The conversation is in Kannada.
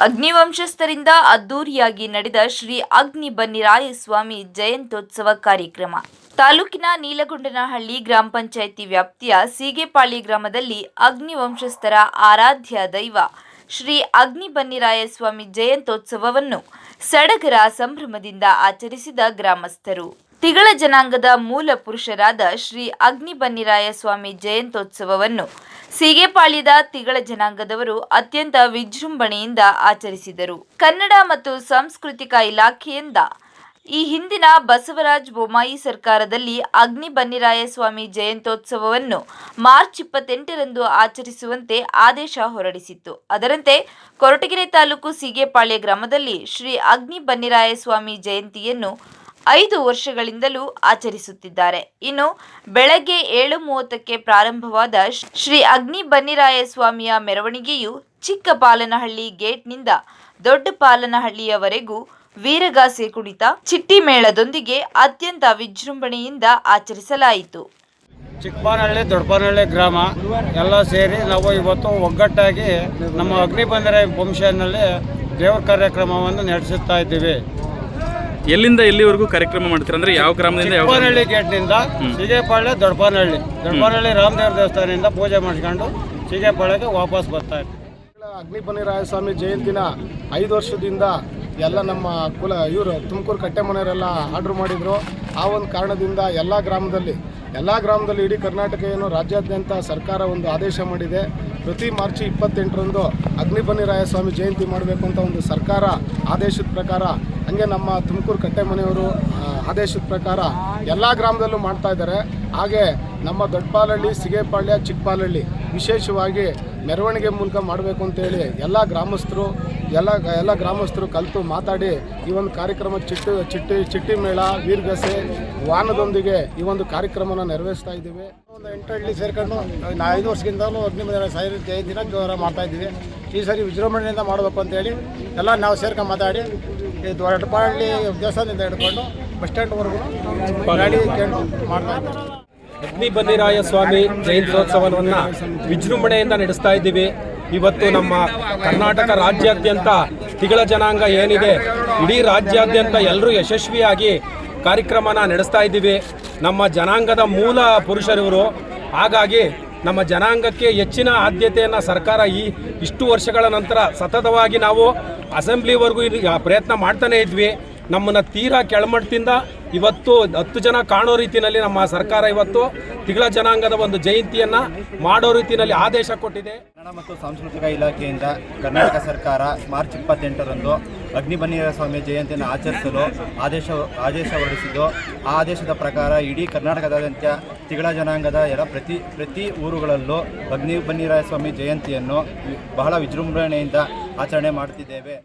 ಅಗ್ನಿವಂಶಸ್ಥರಿಂದ ಅದ್ದೂರಿಯಾಗಿ ನಡೆದ ಶ್ರೀ ಅಗ್ನಿ ಬನ್ನಿರಾಯ ಸ್ವಾಮಿ ಜಯಂತ್ಯೋತ್ಸವ ಕಾರ್ಯಕ್ರಮ. ತಾಲೂಕಿನ ನೀಲಗೊಂಡನಹಳ್ಳಿ ಗ್ರಾಮ ಪಂಚಾಯಿತಿ ವ್ಯಾಪ್ತಿಯ ಸೀಗೆಪಾಳಿ ಗ್ರಾಮದಲ್ಲಿ ಅಗ್ನಿವಂಶಸ್ಥರ ಆರಾಧ್ಯ ದೈವ ಶ್ರೀ ಅಗ್ನಿ ಬನ್ನಿರಾಯ ಸ್ವಾಮಿ ಜಯಂತ್ಯೋತ್ಸವವನ್ನು ಸಡಗರ ಸಂಭ್ರಮದಿಂದ ಆಚರಿಸಿದ ಗ್ರಾಮಸ್ಥರು. ತಿಗಳ ಜನಾಂಗದ ಮೂಲ ಪುರುಷರಾದ ಶ್ರೀ ಅಗ್ನಿ ಬನ್ನಿರಾಯ ಸ್ವಾಮಿ ಜಯಂತ್ಯೋತ್ಸವವನ್ನು ಸೀಗೆಪಾಳ್ಯದ ತಿಗಳ ಜನಾಂಗದವರು ಅತ್ಯಂತ ವಿಜೃಂಭಣೆಯಿಂದ ಆಚರಿಸಿದರು. ಕನ್ನಡ ಮತ್ತು ಸಾಂಸ್ಕೃತಿಕ ಇಲಾಖೆಯಿಂದ ಈ ಹಿಂದಿನ ಬಸವರಾಜ ಬೊಮ್ಮಾಯಿ ಸರ್ಕಾರದಲ್ಲಿ ಅಗ್ನಿ ಬನ್ನಿರಾಯ ಸ್ವಾಮಿ ಜಯಂತ್ಯೋತ್ಸವವನ್ನು ಮಾರ್ಚ್ ಇಪ್ಪತ್ತೆಂಟರಂದು ಆಚರಿಸುವಂತೆ ಆದೇಶ ಹೊರಡಿಸಿತ್ತು. ಅದರಂತೆ ಕೊರಟಗೆರೆ ತಾಲೂಕು ಸೀಗೆಪಾಳ್ಯ ಗ್ರಾಮದಲ್ಲಿ ಶ್ರೀ ಅಗ್ನಿ ಬನ್ನಿರಾಯ ಸ್ವಾಮಿ ಜಯಂತಿಯನ್ನು ಐದು ವರ್ಷಗಳಿಂದಲೂ ಆಚರಿಸುತ್ತಿದ್ದಾರೆ. ಇನ್ನು ಬೆಳಗ್ಗೆ ಏಳು ಮೂವತ್ತಕ್ಕೆ ಪ್ರಾರಂಭವಾದ ಶ್ರೀ ಅಗ್ನಿ ಬನ್ನಿರಾಯ ಸ್ವಾಮಿಯ ಮೆರವಣಿಗೆಯು ಚಿಕ್ಕಪಾಲನಹಳ್ಳಿ ಗೇಟ್ನಿಂದ ದೊಡ್ಡ ಪಾಲನಹಳ್ಳಿಯವರೆಗೂ ವೀರಗಾಸೆ ಕುಣಿತ ಚಿಟ್ಟಿ ಮೇಳದೊಂದಿಗೆ ಅತ್ಯಂತ ವಿಜೃಂಭಣೆಯಿಂದ ಆಚರಿಸಲಾಯಿತು. ಚಿಕ್ಕಪಾನಹಳ್ಳಿ ದೊಡ್ಡಪಾನಹಳ್ಳಿ ಗ್ರಾಮ ಎಲ್ಲ ಸೇರಿ ನಾವು ಇವತ್ತು ಒಗ್ಗಟ್ಟಾಗಿ ನಮ್ಮ ಅಗ್ನಿಬಂಧನ ವಂಶನಲ್ಲಿ ದೇವರ ಕಾರ್ಯಕ್ರಮವನ್ನು ನಡೆಸುತ್ತಾ ಇದ್ದೀವಿ. ಎಲ್ಲಿಂದ ಎಲ್ಲಿವರೆಗೂ ಕಾರ್ಯಕ್ರಮ ಮಾಡ್ತೀರಾ? ಅಂದ್ರೆ ಯಾವ ಗ್ರಾಮದಿಂದ ಯಾವ ಗ್ರಾಮ? ಗೇಟ್ನಿಂದ ಸಿಗೇಪಾಳ್ಯ ದೊಡ್ಡಪಾನಹಳ್ಳಿ. ದೊಡ್ಡಪಾನಹಳ್ಳಿ ರಾಮದೇವ್ರ ದೇವಸ್ಥಾನದಿಂದ ಪೂಜೆ ಮಾಡಿಸ್ಕೊಂಡು ಸಿಗೇಪಾಳ್ಯಕ್ಕೆ ವಾಪಸ್ ಬರ್ತಾ ಇದ್ದೀವಿ ಅಗ್ನಿಪನಿ ಬನ್ನಿರಾಯ ಸ್ವಾಮಿ ಜಯಂತಿನ ಐದು ವರ್ಷದಿಂದ ಎಲ್ಲ ನಮ್ಮ ಕುಲ ಇವರು ತುಮಕೂರು ಕಟ್ಟೆಮನೆಯವರೆಲ್ಲ ಆರ್ಡ್ರ್ ಮಾಡಿದರು. ಆ ಒಂದು ಕಾರಣದಿಂದ ಎಲ್ಲ ಗ್ರಾಮದಲ್ಲಿ ಎಲ್ಲ ಗ್ರಾಮದಲ್ಲಿ ಇಡೀ ಕರ್ನಾಟಕ ಏನು ರಾಜ್ಯಾದ್ಯಂತ ಸರ್ಕಾರ ಒಂದು ಆದೇಶ ಮಾಡಿದೆ. ಪ್ರತಿ ಮಾರ್ಚ್ ಇಪ್ಪತ್ತೆಂಟರಂದು ಅಗ್ನಿ ಬನ್ನಿರಾಯ ಸ್ವಾಮಿ ಜಯಂತಿ ಮಾಡಬೇಕು ಅಂತ ಒಂದು ಸರ್ಕಾರ ಆದೇಶದ ಪ್ರಕಾರ, ಹಂಗೆ ನಮ್ಮ ತುಮಕೂರು ಕಟ್ಟೆಮನೆಯವರು ಆದೇಶದ ಪ್ರಕಾರ ಎಲ್ಲ ಗ್ರಾಮದಲ್ಲೂ ಮಾಡ್ತಾ ಇದ್ದಾರೆ. ಹಾಗೆ ನಮ್ಮ ದೊಡ್ಡಪಾಲಹಳ್ಳಿ ಸಿಗೇಪಾಳ್ಯ ಚಿಕ್ಕಪಾಲಹಳ್ಳಿ ವಿಶೇಷವಾಗಿ ಮೆರವಣಿಗೆ ಮೂಲಕ ಮಾಡಬೇಕು ಅಂತೇಳಿ ಎಲ್ಲ ಗ್ರಾಮಸ್ಥರು, ಎಲ್ಲ ಎಲ್ಲ ಗ್ರಾಮಸ್ಥರು ಕಲಿತು ಮಾತಾಡಿ ಈ ಒಂದು ಕಾರ್ಯಕ್ರಮ ಚಿಟ್ಟು, ಚಿಟ್ಟಿ ಚಿಟ್ಟಿ ಮೇಳ, ವೀರ್ಗಸೆ ವಾಹನದೊಂದಿಗೆ ಈ ಒಂದು ಕಾರ್ಯಕ್ರಮನ ನೆರವೇರಿಸ್ತಾ ಇದ್ದೀವಿ. ಒಂದು ಎಂಟು ಹಳ್ಳಿ ಸೇರ್ಕೊಂಡು ಐದು ವರ್ಷದಿಂದಲೂ ಅಗ್ನಿಮಂದಿರ ಸಾವಿರ ಜಯಂತಿನ ಜೋರ ಮಾಡ್ತಾ ಇದ್ದೀವಿ. ಈ ಸರಿ ವಿಜೃಂಭಣೆಯಿಂದ ಮಾಡಬೇಕು ಅಂತೇಳಿ ಎಲ್ಲ ನಾವು ಸೇರ್ಕೊಂಡು ಮಾತಾಡಿ, ಈ ದೊಡ್ಡಪಾಳ್ಳಿ ದೇವಸ್ಥಾನದಿಂದ ಹಿಡ್ಕೊಂಡು ಬಸ್ ಸ್ಟ್ಯಾಂಡ್ವರೆಗೂ ಗಾಡಿ ಕೇಳಿ ಮಾಡ್ತಾ ಇದ್ದೀವಿ. ಅಗ್ನಿ ಬನ್ನಿರಾಯ ಸ್ವಾಮಿ ಜಯಂತ್ಯೋತ್ಸವವನ್ನು ವಿಜೃಂಭಣೆಯಿಂದ ನಡೆಸ್ತಾ ಇದ್ದೀವಿ. ಇವತ್ತು ನಮ್ಮ ಕರ್ನಾಟಕ ರಾಜ್ಯಾದ್ಯಂತ ತಿಗಳ ಜನಾಂಗ ಏನಿದೆ, ಇಡೀ ರಾಜ್ಯಾದ್ಯಂತ ಎಲ್ಲರೂ ಯಶಸ್ವಿಯಾಗಿ ಕಾರ್ಯಕ್ರಮನ ನಡೆಸ್ತಾ ಇದ್ದೀವಿ. ನಮ್ಮ ಜನಾಂಗದ ಮೂಲ ಪುರುಷರಿವರು ಹಾಗಾಗಿ ನಮ್ಮ ಜನಾಂಗಕ್ಕೆ ಹೆಚ್ಚಿನ ಆದ್ಯತೆಯನ್ನು ಸರ್ಕಾರ ಈ ಇಷ್ಟು ವರ್ಷಗಳ ನಂತರ ಸತತವಾಗಿ ನಾವು ಅಸೆಂಬ್ಲಿವರೆಗೂ ಪ್ರಯತ್ನ ಮಾಡ್ತಾನೇ ಇದ್ವಿ. ನಮ್ಮನ್ನು ತೀರಾ ಕೆಳಮಟ್ಟದಿಂದ ಇವತ್ತು ಹತ್ತು ಜನ ಕಾಣೋ ರೀತಿಯಲ್ಲಿ ನಮ್ಮ ಸರ್ಕಾರ ಇವತ್ತು ತಿಗಳ ಜನಾಂಗದ ಒಂದು ಜಯಂತಿಯನ್ನ ಮಾಡೋ ರೀತಿಯಲ್ಲಿ ಆದೇಶ ಕೊಟ್ಟಿದೆ. ಕನ್ನಡ ಮತ್ತು ಸಾಂಸ್ಕೃತಿಕ ಇಲಾಖೆಯಿಂದ ಕರ್ನಾಟಕ ಸರ್ಕಾರ ಮಾರ್ಚ್ ಇಪ್ಪತ್ತೆಂಟರಂದು ಅಗ್ನಿಬನ್ನೀರ ಸ್ವಾಮಿ ಜಯಂತಿಯನ್ನು ಆಚರಿಸಲು ಆದೇಶ ಆದೇಶ ಹೊರಡಿಸಿದ್ದು, ಆ ಆದೇಶದ ಪ್ರಕಾರ ಇಡೀ ಕರ್ನಾಟಕದಾದ್ಯಂತ ತಿಗಳ ಜನಾಂಗದ ಎಲ್ಲ ಪ್ರತಿ ಪ್ರತಿ ಊರುಗಳಲ್ಲೂ ಅಗ್ನಿ ಬನ್ನಿರಾಯ ಸ್ವಾಮಿ ಜಯಂತಿಯನ್ನು ಬಹಳ ವಿಜೃಂಭಣೆಯಿಂದ ಆಚರಣೆ ಮಾಡುತ್ತಿದ್ದೇವೆ